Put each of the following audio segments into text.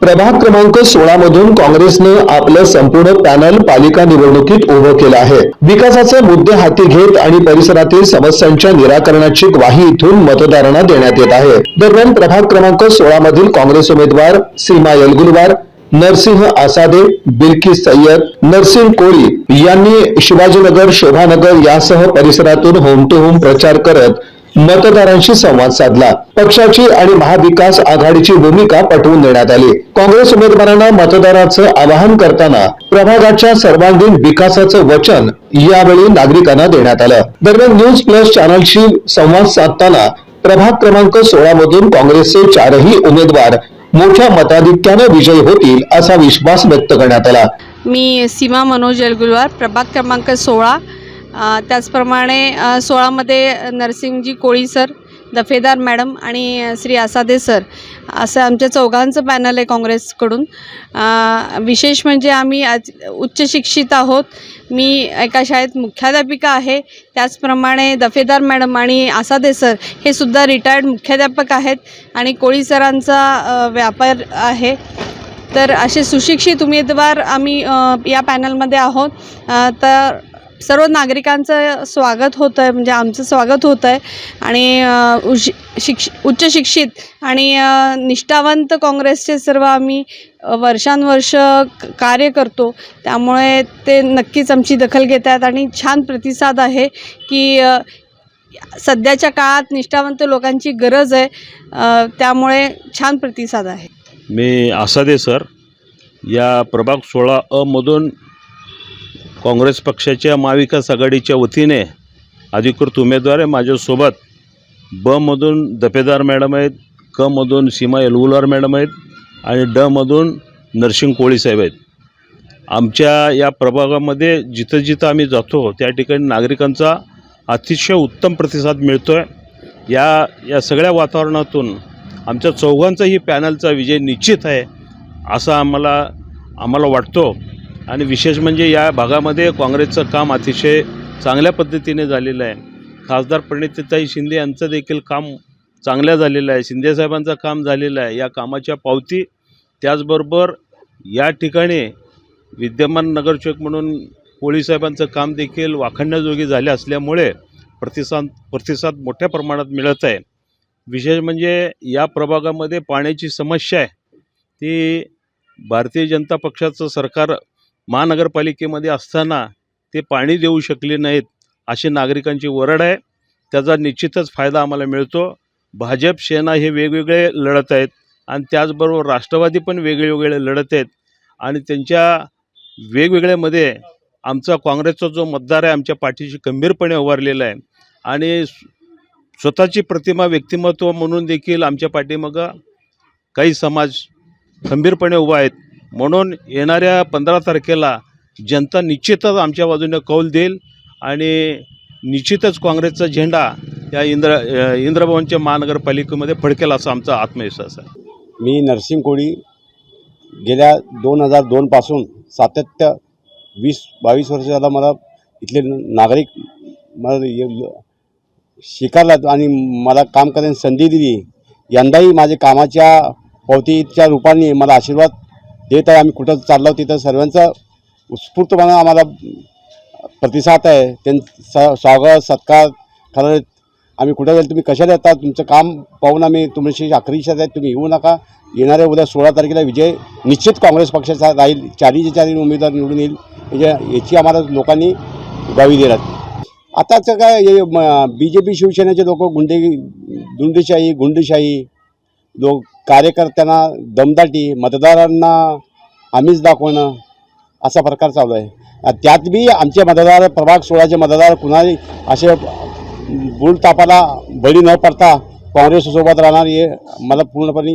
प्रभाग क्रमांक सोळा मधून काँग्रेसने आपलं संपूर्ण पॅनल पालिका निवडणुकीत उभं केलं आहे. विकासाचे मुद्दे हाती घेत आणि परिसरातील समस्यांच्या निराकरणाची ग्वाही इथून मतदारांना देण्यात येत आहे. दरम्यान प्रभाग क्रमांक सोळा मधील काँग्रेस उमेदवार सीमा यलगुरवार नरसिंह आसादे बिल्की सय्यद नरसिंह कोळी यांनी शिवाजीनगर शोभानगर यासह परिसरातून होम टू होम प्रचार करत मतदारांशी संवाद साधला. पक्षाची आणि महाविकास आघाडीची भूमिका पटवून देण्यात आली. काँग्रेस उमेदवारांना मतदाराचं आवाहन करताना प्रभागाच्या सर्वांगीण विकासाचं वचन यावेळी नागरिकांना देण्यात आलं. दरम्यान न्यूज प्लस चॅनलशी संवाद साधताना प्रभाग क्रमांक सोळा मधून काँग्रेसचे चारही उमेदवार मोठ्या मताधिक्यानं विजयी होतील असा विश्वास व्यक्त करण्यात आला. मी सीमा मनोज जलगुलवार प्रभाग क्रमांक सोळा त्याचप्रमाणे सोळामध्ये नरसिंगजी कोळी सर दफेदार मॅडम आणि श्री आसादे सर असं आमच्या चौघांचं पॅनल आहे काँग्रेसकडून. विशेष म्हणजे आम्ही आज उच्च शिक्षित आहोत. मी एका शाळेत मुख्याध्यापिका आहे. त्याचप्रमाणे दफेदार मॅडम आणि आसादे सर हे सुद्धा रिटायर्ड मुख्याध्यापक आहेत आणि कोळी सरांचा व्यापार आहे. तर असे सुशिक्षित उमेदवार आम्ही या पॅनलमध्ये आहोत. तर सर्व नागरिकांचं स्वागत होतं आहे म्हणजे आमचं स्वागत होतं आहे आणि उश शिक्ष उच्च शिक्षित आणि निष्ठावंत काँग्रेसचे सर्व आम्ही वर्षानुवर्ष कार्य करतो. त्यामुळे ते नक्कीच आमची दखल घेत आहेत आणि छान प्रतिसाद आहे की सध्याच्या काळात निष्ठावंत लोकांची गरज आहे. त्यामुळे छान प्रतिसाद आहे. मी आसादे सर. या प्रभाग सोळा अमधून काँग्रेस पक्षाच्या महाविकास आघाडीच्या वतीने अधिकृत उमेदवार आहे. माझ्यासोबत बमधून दफेदार मॅडम आहेत कमधून सीमा एलगुलार मॅडम आहेत आणि डमधून नरसिंग कोळी साहेब आहेत. आमच्या या प्रभागामध्ये जिथं जिथं आम्ही जातो त्या ठिकाणी नागरिकांचा अतिशय उत्तम प्रतिसाद मिळतो आहे या या सगळ्या वातावरणातून आमच्या चौघांचाही पॅनलचा विजय निश्चित आहे असा आम्हाला आम्हाला वाटतो. आणि विशेष म्हणजे या भागामध्ये काँग्रेसचं काम अतिशय चांगल्या पद्धतीने झालेलं आहे. खासदार प्रणितताई शिंदे यांचं देखील काम चांगल्या झालेलं आहे. शिंदेसाहेबांचं काम झालेलं आहे. या कामाच्या पावती त्याचबरोबर या ठिकाणी विद्यमान नगरसेवक म्हणून कोळीसाहेबांचं काम देखील वाखाणण्याजोगी झाले असल्यामुळे प्रतिसाद प्रतिसाद मोठ्या प्रमाणात मिळत आहे. विशेष म्हणजे या प्रभागामध्ये पाण्याची समस्या आहे. ती भारतीय जनता पक्षाचं सरकार महानगरपालिकेमध्ये असताना ते पाणी देऊ शकले नाहीत अशी नागरिकांची वरड आहे. त्याचा निश्चितच फायदा आम्हाला मिळतो. भाजप सेना हे वेगवेगळे लढत आहेत आणि त्याचबरोबर राष्ट्रवादी पण वेगवेगळे लढत आहेत आणि त्यांच्या वेगवेगळ्यामध्ये आमचा काँग्रेसचा जो मतदार आहे आमच्या पाठीशी गंभीरपणे उभारलेला आहे. आणि स्वतःची प्रतिमा व्यक्तिमत्व म्हणून देखील आमच्या पाठीमागं काही समाज खंबीरपणे उभा आहेत. म्हणून येणाऱ्या पंधरा तारखेला जनता निश्चितच आमच्या बाजूने कौल देईल आणि निश्चितच काँग्रेसचा झेंडा या इंद्र इंद्रभवनच्या महानगरपालिकेमध्ये फडकेल असा आमचा आत्मविश्वास आहे. मी नरसिंग कोळी गेल्या दोन हजार दोनपासून सातत्य वीस बावीस वर्ष झाला मला इथले नागरिक मला ये- स्वीकारलात आणि मला काम करण्याची संधी दिली. यंदाही माझ्या कामाच्या पावतीच्या रूपाने मला आशीर्वाद देत आहे आम्ही कुठं चाललो तिथं सर्वांचा उत्स्फूर्तपणा आम्हाला प्रतिसाद आहे. त्यां स स्वागत सत्कार खरं आम्ही कुठं जाईल तुम्ही कशाला येतात तुमचं काम पाहून आम्ही तुमची आखरी आहेत तुम्ही येऊ नका. येणाऱ्या उद्या सोळा तारखेला विजय निश्चित काँग्रेस पक्षाचा राहील. चारीचे चारी उमेदवार निवडून येईल. याच्या याची आम्हाला लोकांनी गावी दिल्यात आताचं काय हे बी जे पी शिवसेनेचे लोक गुंडे गुंडशाही गुंडशाही लोक कार्यकर्त्यांना दमदाटी मतदारांना आम्हीच दाखवणं असा प्रकार चालू आहे. त्यात बी आमचे मतदार प्रभाग सोळाचे मतदार कुणाही असे बुलतापाला बळी न पडता काँग्रेससोबत राहणार हे मला पूर्णपणे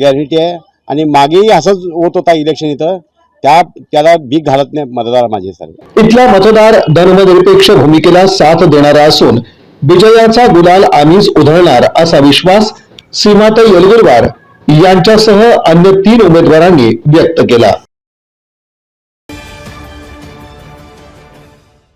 गॅरंटी आहे. आणि मागेही असंच होत होता इलेक्शन इथं. त्या त्याला भीक घालत नाही मतदार माझे सर. इथला मतदार धर्मनिरपेक्ष भूमिकेला साथ देणारा असून विजयाचा गुलाल आम्हीच उधळणार असा विश्वास सीमाताई येलगुरवार यांच्यासह अन्य तीन उमेदवारांनी व्यक्त केला.